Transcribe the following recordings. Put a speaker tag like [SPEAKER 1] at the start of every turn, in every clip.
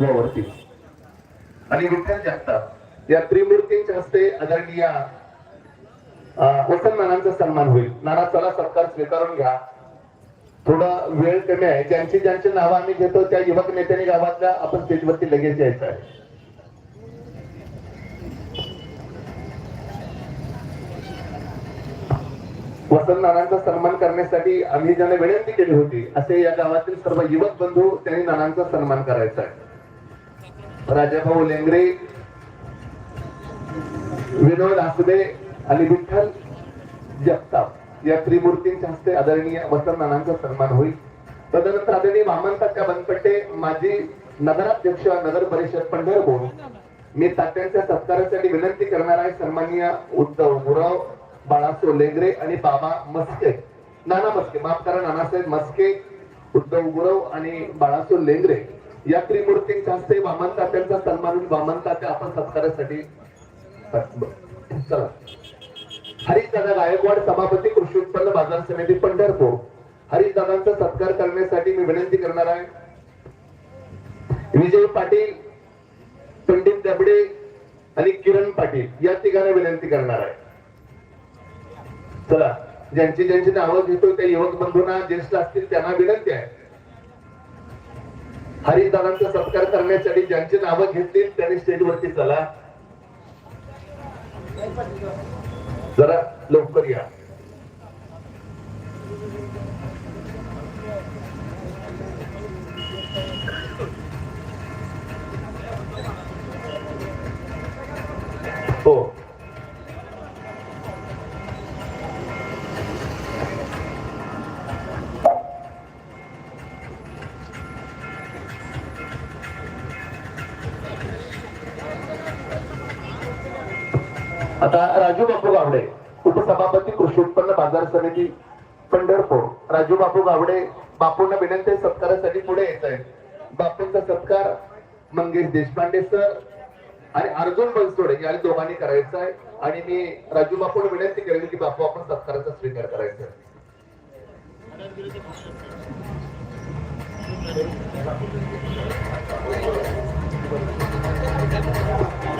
[SPEAKER 1] वरती. आणि विठ्ठल जगताप या त्रिमूर्तींच्या हस्ते आदरणीय वसंत नानांचा सन्मान होईल. नाना चला सत्कार स्वीकारून घ्या. थोडा वेळ कमी आहे. ज्यांची ज्यांची नावं आम्ही घेतो त्या युवक नेत्यांनी गावातल्या आपण स्टेजवरती लगेच यायचं आहे. वसंत नानांचा सन्मान करण्यासाठी आम्ही ज्यांना विनंती केली होती असे या गावातील सर्व युवक बंधू त्यांनी नानांचा सन्मान करायचा आहे. राजाभाऊ लेंगरे विनोद आसबे आणि विठ्ठल जगताप या त्रिमूर्तींच्या हस्ते आदरणीय वसंतनानांचा सन्मान होईल. तदनंतर आदरणीय वामनतात्या बनपट्टे माजी नगराध्यक्ष नगर परिषद पंढरपूर. मी तात्यांच्या सत्कारासाठी विनंती करणार आहे सन्माननीय उद्धव गुरव बाळासो लेंगरे आणि बाबा मस्के. नाना मस्के माफ करा नानासाहेब मस्के उद्धव गुरव आणि बाळासो लेंगरे. या त्रिमूर्तींच्या हस्ते वामन तात्यांचा सन्मान वामन तात्या आपण सत्कारासाठी चला. हरिदादा गायकवाड सभापती कृषी उत्पन्न बाजार समिती पंढरपूर. हरिदादांचा सत्कार करण्यासाठी मी विनंती करणार आहे. विजय पाटील पंडित दबडे आणि किरण पाटील या तिघांना विनंती करणार आहे. चला ज्यांची ज्यांची नावं घेतो त्या युवक बंधूंना ज्येष्ठ असतील त्यांना विनंती आहे. हरिद्वारांचा सत्कार करण्यासाठी ज्यांची नावं घेतली त्यांनी स्टेजवरती चला. जरा लवकर या. हो. आता राजू बापू गावडे उपसभापती कृषी उत्पन्न बाजार समिती पंढरपूर. राजू बापू गावडे बापूंना विनंती सत्कारासाठी पुढे येत आहे बापूंचा सत्कार मंगेश देशपांडे सर आणि अर्जुन बनसोडे या दोघांनी करायचा आहे आणि मी राजू बापूंना विनंती करेन की बापू आपण सत्काराचा स्वीकार करायचा आहे.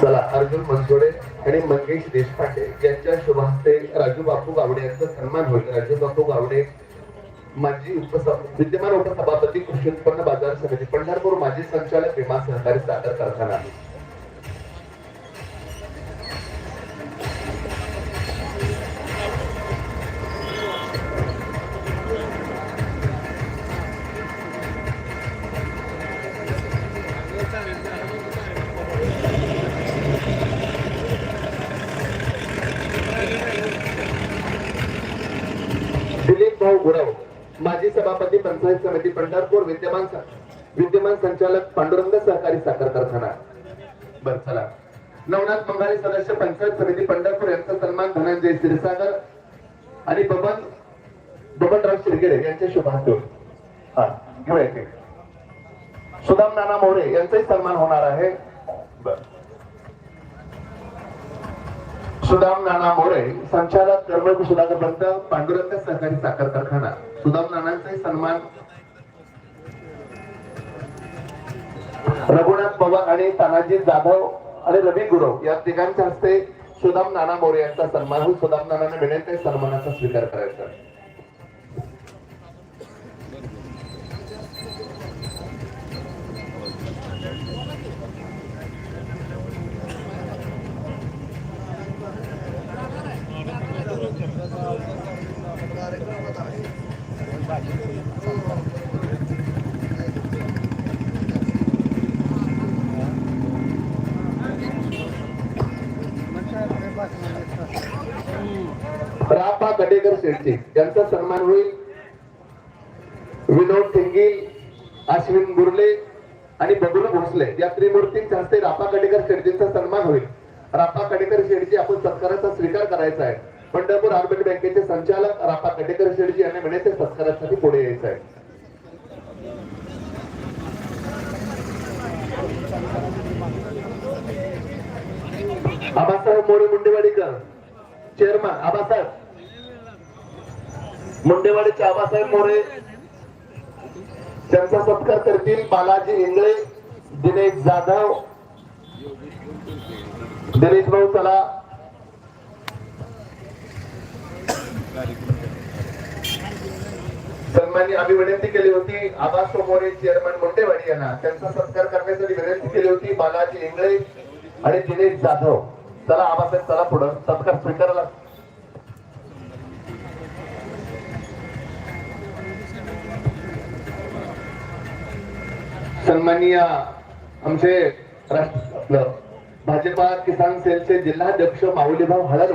[SPEAKER 1] चला अर्जुन मनसोडे आणि मंगेश देशपांडे यांच्या शुभहस्ते राजू बापू गावडे यांचा सन्मान होईल. राजू बापू गावडे माजी उपसभा विद्यमान उपसभापती कृषी उत्पन्न बाजार समिती पंढरपूर माजी संचालक विमा सहकारी साखर कारखाना. दिलीप भाऊ गुराव माजी सभापती पंचायत समिती पंढरपूर विद्यमान विद्यमान संचालक पांडुरंग सहकारी साखर कारखाना. बर चला. नवनाथ मंगारी सदस्य पंचायत समिती पंढरपूर यांचा सन्मान धनंजय क्षीरसागर आणि बबन बबनराव शिरगेडे यांचे शुभाशय हा घेऊया सुदाम नाना मोरे यांचाही सन्मान होणार आहे. बर. सुदाम नाना मोरे संचालक कर्मक सुधाकर पंत पांडुरंग सहकारी साखर कारखाना. सुदाम नानांचाही सन्मान. रघुनाथ पवार आणि तानाजी जाधव आणि रवी गुरव या तिघांच्या हस्ते सुदाम नाना मोरे यांचा सन्मान होऊन सुदाम नानाने विनंती सन्मानाचा स्वीकार करायचा. कडेकर शेटचे यांचा सन्मान होईल. विनोद ठेंगील अश्विन बुर्ले आणि बबुल भोसले या त्रिमूर्तींच्या हस्ते रापा कडेकर शेडजींचा सन्मान होईल. रापा कडेकर शेडजी आपण सत्काराचा स्वीकार करायचा आहे. पंढरपूर अर्बन बँकेचे संचालक रापा कडेकर शेडजी यांनी म्हणायचे सत्कारासाठी पुढे यायचं आहे. आबासाहेब मोरे मुंडेवाडीकर चेअरमन आबासाहेब. मुंडेवाडीचे आबासाहेब मोरे त्यांचा सत्कार करतील बालाजी इंगळे दिनेश जाधव दिनेश भाऊ चला. सन्मान्य आम्ही विनंती केली होती आबा मोरे चेअरमन मुंडेवाडी यांना. त्यांचा सत्कार करण्यासाठी विनंती केली होती बालाजी इंगळे आणि दिनेश जाधव. चला आबासाहेब चला पुढं. सत्कार स्वीकारला सन्माननीय आमचे राष्ट्र आपलं भाजपा किसान सेलचे जिल्हाध्यक्ष माऊलीभाऊ हळद